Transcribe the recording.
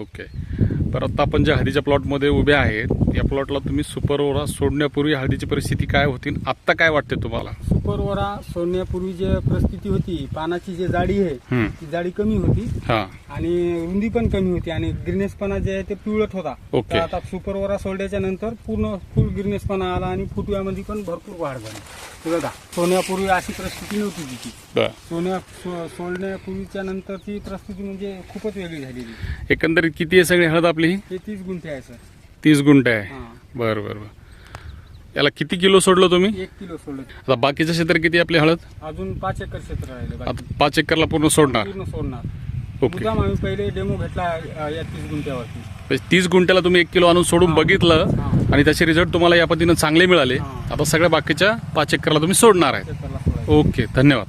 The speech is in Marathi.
ओके तर आता आपण ज्या हळदीच्या प्लॉटमध्ये उभे आहेत या प्लॉटला तुम्ही सुपर ओरा सोडण्यापूर्वी हळदीची परिस्थिती काय होती आत्ता काय वाटते तुम्हाला? सुपरवरा सोडण्यापूर्वी जे परिस्थिती होती पानाची जी जाडी आहे. ती जाडी कमी होती हा. आणि रुंदी पण कमी होती आणि गिरनेसपणा जे आहे ते पिवळट होता. ओके. तर आता सुपरवरा सोडल्याच्या नंतर पूर्ण फुल गिरनेसपणा आला आणि फुटव्यामध्ये पण भरपूर वाढ झाली. हे बघा सोडण्यापूर्वी अशी परिस्थिती नव्हती तिची. बर. सोन्या सो- सोडण्यापूर्वीच्या नंतरची परिस्थिती म्हणजे खूपच वेगळी झालेली. एकंदरीत किती आहे सगळी हळद आपली हे? तीस गुंठे आहे सर. तीस गुंठ आहे. हा. बरं बरं बरं. याला किती किलो सोडलं तुम्ही? एक किलो सोडलं. आता बाकीचं क्षेत्र किती आहे आपली हळद? अजून पाच एकर क्षेत्र राहिले बाकी. आता पाच एकरला पूर्ण सोडणार. पूर्ण सोडणार. ओके. मुद्दाम आम्ही पहिले डेमो घेतला अ, या तीस गुंठ्यावरती. म्हणजे तीस गुंठ्याला तुम्ही एक किलो आणून सोडून. बघितलं हा. आणि त्याचे रिझल्ट तुम्हाला या पद्धतीनं चांगले मिळाले. हा. आता सगळ्या बाकीच्या पाच एकरला तुम्ही सोडणार आहे. क्षेत्राला सोडायचं. ओके धन्यवाद.